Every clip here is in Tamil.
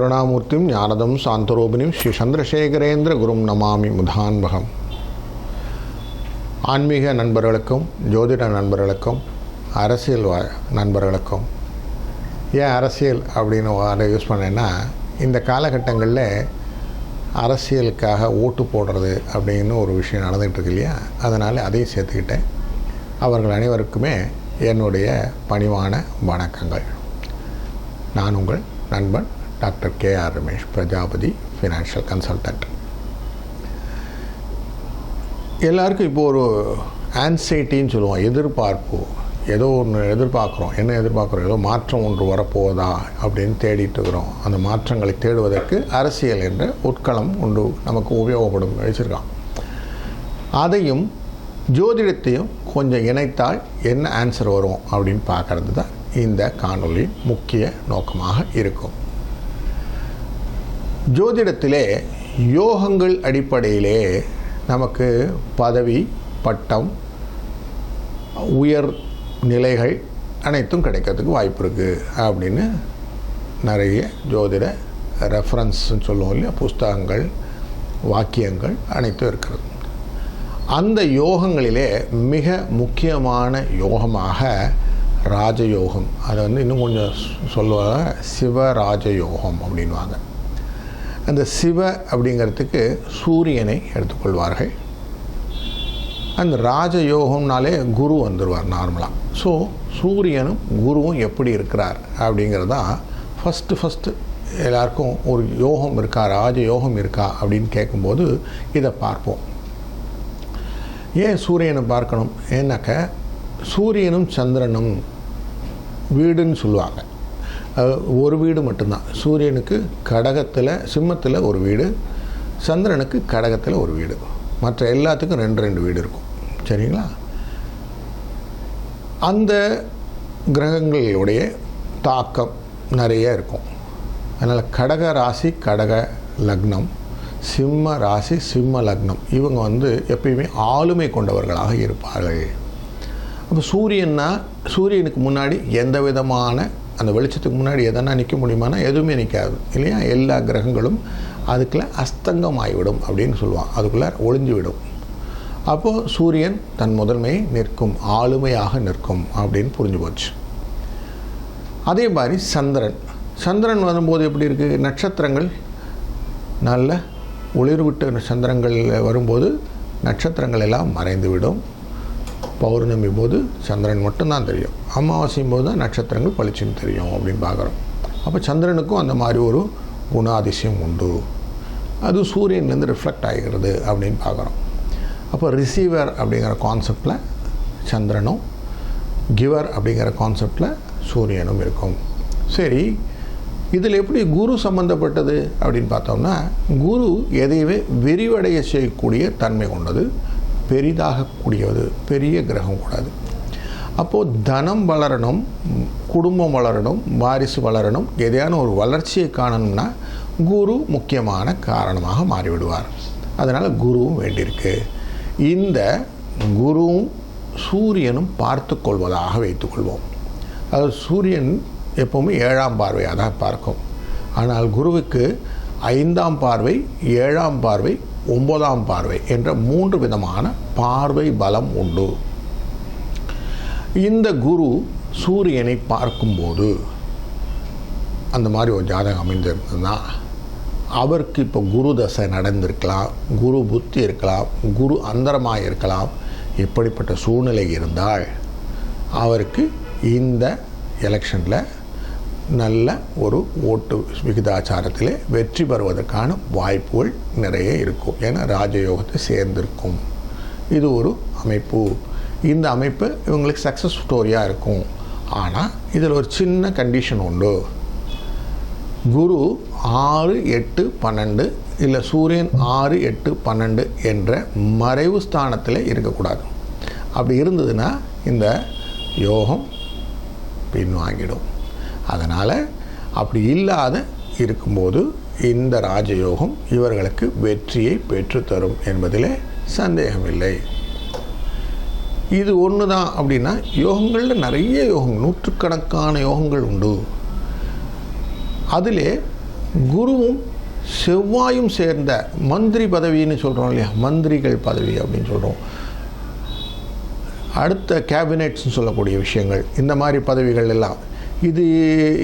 கருணாமூர்த்திம் ஞானதம் சாந்தரூபிணிம் ஸ்ரீ சந்திரசேகரேந்திர குரும் நமாமி முதான்பகம் ஆன்மீக நண்பர்களுக்கும் ஜோதிட நண்பர்களுக்கும் அரசியல் வா நண்பர்களுக்கும் ஏன் அரசியல் அப்படின்னு அதை யூஸ் பண்ணேன்னா இந்த காலகட்டங்களில் அரசியலுக்காக ஓட்டு போடுறது அப்படின்னு ஒரு விஷயம் நடந்துகிட்ருக்கு இல்லையா அதனால் அதையும் சேர்த்துக்கிட்டேன். அவர்கள் அனைவருக்குமே என்னுடைய பணிவான வணக்கங்கள். நான் உங்கள் நண்பன் doctor K R Ramesh Prajapati financial consultant எல்லாருக்கும் இப்போ ஒரு ஆன்சைட்டின்னு சொல்லுவோம். எதிர்பார்ப்பு. ஏதோ ஒன்று எதிர்பார்க்குறோம். என்ன எதிர்பார்க்குறோம்? ஏதோ மாற்றம் ஒன்று வரப்போகுதா? அப்படின்னு தேடிட்டு இருக்கிறோம். அந்த மாற்றங்களை தேடுவதற்கு அரசியல் என்ற உட்களம் ஒன்று நமக்கு உபயோகப்படும் வச்சுருக்கான். அதையும் ஜோதிடத்தையும் கொஞ்சம் இணைத்தால் என்ன ஆன்சர் வரும் அப்படின்னு பார்க்கறது தான் இந்த காணொளியின் முக்கிய நோக்கமாக இருக்கும். ஜோதிடத்திலே யோகங்கள் அடிப்படையிலே நமக்கு பதவி பட்டம் உயர் நிலைகள் அனைத்தும் கிடைக்கிறதுக்கு வாய்ப்பு இருக்குது அப்படின்னு நிறைய ஜோதிட ரெஃபரன்ஸ்ன்னு சொல்லுவோம் இல்லையா? புஸ்தகங்கள் வாக்கியங்கள் அனைத்தும் இருக்கிறது. அந்த யோகங்களிலே மிக முக்கியமான யோகமாக ராஜயோகம் அதை வந்து இன்னும் கொஞ்சம் சொல்லுவாங்க சிவராஜயோகம் அப்படின்வாங்க அந்த சிவ அப்படிங்கிறதுக்கு சூரியனை எடுத்துக்கொள்வார்கள். அந்த ராஜயோகம்னாலே குரு வந்துடுவார் நார்மலாக ஸோ சூரியனும் குருவும் எப்படி இருக்கிறார் அப்படிங்கிறது தான் ஃபஸ்ட்டு ஃபஸ்ட்டு எல்லாருக்கும் ஒரு யோகம் இருக்கா ராஜயோகம் இருக்கா அப்படின்னு கேட்கும்போது இதை பார்ப்போம். ஏன் சூரியனை பார்க்கணும்? ஏன்னாக்க சூரியனும் சந்திரனும் வீடுன்னு சொல்லுவாங்க. ஒரு வீடு மட்டும்தான். சூரியனுக்கு கடகத்தில் சிம்மத்தில் ஒரு வீடு சந்திரனுக்கு கடகத்தில் ஒரு வீடு. மற்ற எல்லாத்துக்கும் ரெண்டு ரெண்டு வீடு இருக்கும். சரிங்களா? அந்த கிரகங்களுடைய தாக்கம் நிறைய இருக்கும். அதனால் கடக ராசி கடக லக்னம் சிம்ம ராசி சிம்ம லக்னம். இவங்க வந்து எப்பயுமே ஆளுமை கொண்டவர்களாக இருப்பார்கள். அப்போ சூரியன்னா சூரியனுக்கு முன்னாடி எந்த விதமான அந்த வெளிச்சத்துக்கு முன்னாடி எதனா நிற்க முடியுமானா எதுவுமே நிற்காது இல்லையா? எல்லா கிரகங்களும் அதுக்குள்ளே அஸ்தங்கம் ஆகிவிடும் அப்படின்னு சொல்லுவான் அதுக்குள்ளே ஒளிஞ்சு விடும் அப்போது சூரியன் தன் முதன்மையை நிற்கும் ஆளுமையாக நிற்கும் அப்படின்னு புரிஞ்சு போச்சு. அதே மாதிரி சந்திரன். சந்திரன் வரும்போது எப்படி இருக்குது நட்சத்திரங்கள் நல்ல ஒளிர்விட்டு சந்திரங்கள் வரும்போது நட்சத்திரங்கள் எல்லாம் மறைந்துவிடும். பௌர்ணமி போது சந்திரன் மட்டும்தான் தெரியும். அமாவாசையும் போது தான் நட்சத்திரங்கள் பளிச்சுன்னு தெரியும் அப்படின்னு பார்க்குறோம். அப்போ சந்திரனுக்கும் அந்த மாதிரி ஒரு குணாதிசயம் உண்டு. அது சூரியன்லேருந்து ரிஃப்ளெக்ட் ஆகிறது அப்படின்னு பார்க்குறோம். அப்போ ரிசீவர் அப்படிங்கிற கான்செப்டில் சந்திரனும் கிவர் அப்படிங்கிற கான்செப்டில் சூரியனும் இருக்கும். சரி இதில் எப்படி குரு சம்மந்தப்பட்டது அப்படின்னு பார்த்தோம்னா குரு எதையுமே விரிவடைய செய்யக்கூடிய தன்மை கொண்டது. பெரிதாகக்கூடியது பெரிய கிரகம் கூடாது. அப்போது தனம் வளரணும் குடும்பம் வளரணும் வாரிசு வளரணும் எதையான ஒரு வளர்ச்சியை காணணும்னா குரு முக்கியமான காரணமாக மாறிவிடுவார். அதனால் குருவும் வேண்டியிருக்கு. இந்த குருவும் சூரியனும் பார்த்து கொள்வதாக வைத்துக்கொள்வோம் அதாவது சூரியன் எப்போவுமே ஏழாம் பார்வையாக தான் பார்க்கும். ஆனால் குருவுக்கு ஐந்தாம் பார்வை ஏழாம் பார்வை ஒன்பதாம் பார்வை என்ற மூன்று விதமான பார்வை பலம் உண்டு. இந்த குரு சூரியனை பார்க்கும்போது அந்த மாதிரி ஒரு ஜாதகம் அமைந்திருந்ததுன்னா அவருக்கு இப்போ குரு தசை நடந்திருக்கலாம் குரு புத்தி இருக்கலாம் குரு அந்தரமாக இருக்கலாம் இப்படிப்பட்ட சூழ்நிலை இருந்தால் அவருக்கு இந்த எலெக்ஷனில் நல்ல ஒரு ஓட்டு விகிதாச்சாரத்தில் வெற்றி பெறுவதற்கான வாய்ப்புகள் நிறைய இருக்கும். ஏன்னா ராஜயோகத்தை சேர்ந்திருக்கும். இது ஒரு அமைப்பு. இந்த அமைப்பு இவங்களுக்கு சக்ஸஸ் ஸ்டோரியாக இருக்கும். ஆனால் இதில் ஒரு சின்ன கண்டிஷன் உண்டு. குரு ஆறு எட்டு பன்னெண்டு இல்லை சூரியன் ஆறு எட்டு பன்னெண்டு என்ற மறைவு ஸ்தானத்தில் இருக்கக்கூடாது. அப்படி இருந்ததுன்னா இந்த யோகம் பின்வாங்கிடும். அதனால் அப்படி இல்லாத இருக்கும்போது இந்த ராஜயோகம் இவர்களுக்கு வெற்றியை பெற்றுத்தரும் என்பதில் சந்தேகமில்லை. இது ஒன்று தான் அப்படின்னா யோகங்களில் நிறைய யோகம் நூற்றுக்கணக்கான யோகங்கள் உண்டு. அதிலே குருவும் செவ்வாயும் சேர்ந்த மந்திரி பதவின்னு சொல்கிறோம் இல்லையா? மந்திரிகள் பதவி அப்படின்னு சொல்கிறோம் அடுத்த கேபினெட்ஸ்னு சொல்லக்கூடிய விஷயங்கள் இந்த மாதிரி பதவிகள் எல்லாம். இது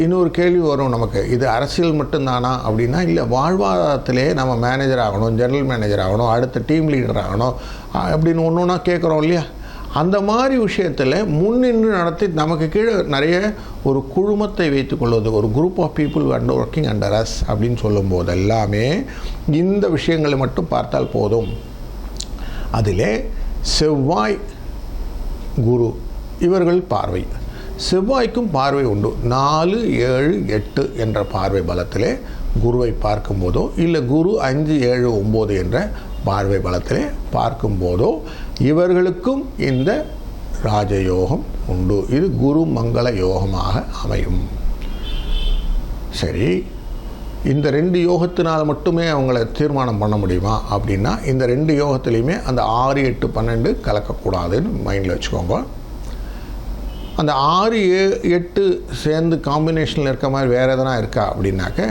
இன்னொரு கேள்வி வரும் நமக்கு. இது அரசியல் மட்டும்தானா அப்படின்னா இல்லை வாழ்வாதாரத்திலே நம்ம மேனேஜர் ஆகணும் ஜெனரல் மேனேஜர் ஆகணும் அடுத்த டீம் லீடர் ஆகணும் அப்படின்னு ஒன்று ஒன்றா கேட்குறோம் இல்லையா? அந்த மாதிரி விஷயத்தில் முன்னின்று நடத்தி நமக்கு கீழே நிறைய ஒரு குழுமத்தை வைத்துக்கொள்வது ஒரு group of people and working under us அப்படின்னு சொல்லும்போது எல்லாமே இந்த விஷயங்களை மட்டும் பார்த்தால் போதும். அதிலே செவ்வாய் குரு இவர்கள் பார்வை. செவ்வாய்க்கும் பார்வை உண்டு. நாலு ஏழு எட்டு என்ற பார்வை பலத்திலே குருவை பார்க்கும்போதோ இல்லை குரு அஞ்சு ஏழு ஒம்பது என்ற பார்வை பலத்திலே பார்க்கும்போதோ இவர்களுக்கும் இந்த ராஜயோகம் உண்டு. இது குரு மங்கள யோகமாக அமையும். சரி இந்த ரெண்டு யோகத்தினால் மட்டுமே அவங்கள தீர்மானம் பண்ண முடியுமா? அப்படின்னா இந்த ரெண்டு யோகத்துலேயுமே அந்த ஆறு எட்டு பன்னெண்டு கலக்கக்கூடாதுன்னு மைண்டில் வச்சுக்கோங்க. அந்த ஆறு ஏ எட்டு சேர்ந்து காம்பினேஷனில் இருக்க மாதிரி வேறு எதனா இருக்கா அப்படின்னாக்க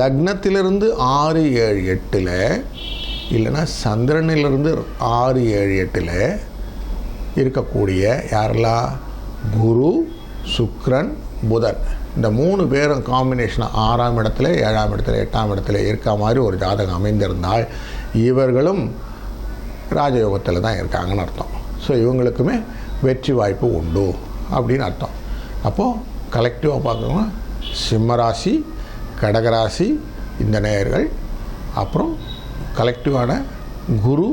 லக்னத்திலிருந்து ஆறு ஏழு எட்டில் இல்லைன்னா சந்திரனிலிருந்து ஆறு ஏழு எட்டில் இருக்கக்கூடிய யாரெல்லாம் குரு சுக்ரன் புதன். இந்த மூணு பேரும் காம்பினேஷன் ஆறாம் இடத்துல ஏழாம் இடத்துல எட்டாம் இடத்துல இருக்க மாதிரி ஒரு ஜாதகம் அமைந்திருந்தால் இவர்களும் ராஜயோகத்தில் தான் இருக்காங்கன்னு அர்த்தம். ஸோ இவங்களுக்குமே வெற்றி வாய்ப்பு உண்டு. அப்படின்னு அர்த்தம். அப்போது கலெக்டிவாக பார்க்கணும்னா சிம்மராசி கடகராசி இந்த நேயர்கள் அப்புறம் கலெக்டிவான குரு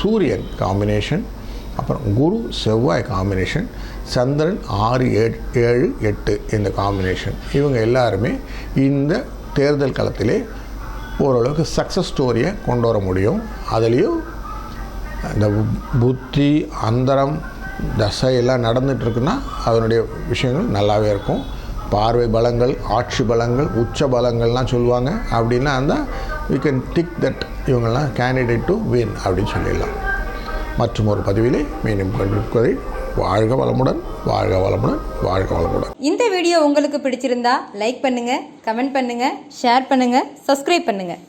சூரியன் காம்பினேஷன் அப்புறம் குரு செவ்வாய் காம்பினேஷன் சந்திரன் ஆறு ஏழு ஏழு எட்டு இந்த காம்பினேஷன் இவங்க எல்லாருமே இந்த தேர்தல் களத்திலே ஓரளவுக்கு சக்ஸஸ் ஸ்டோரியை கொண்டு வர முடியும். அதுலேயும் இந்த புத்தி அந்தரம் தசை எல்லாம் இருக்குன்னா அதனுடைய விஷயங்கள் நல்லாவே இருக்கும். பார்வை பலங்கள் ஆட்சி பலங்கள் உச்ச பலங்கள்லாம் சொல்லுவாங்க. அப்படின்னா அந்த வி கேன் டிக் தட் இவங்கெல்லாம் கேண்டிடேட் டு வின் அப்படின்னு சொல்லிடலாம். மற்றும் ஒரு பதிவிலே மீண்டும் கண்டிப்பதை வாழ்க வளமுடன் வாழ்க வளமுடன் வாழ்க வளமுடன். இந்த வீடியோ உங்களுக்கு பிடிச்சிருந்தா லைக் பண்ணுங்கள் கமெண்ட் பண்ணுங்கள் ஷேர் பண்ணுங்கள் சப்ஸ்கிரைப் பண்ணுங்கள்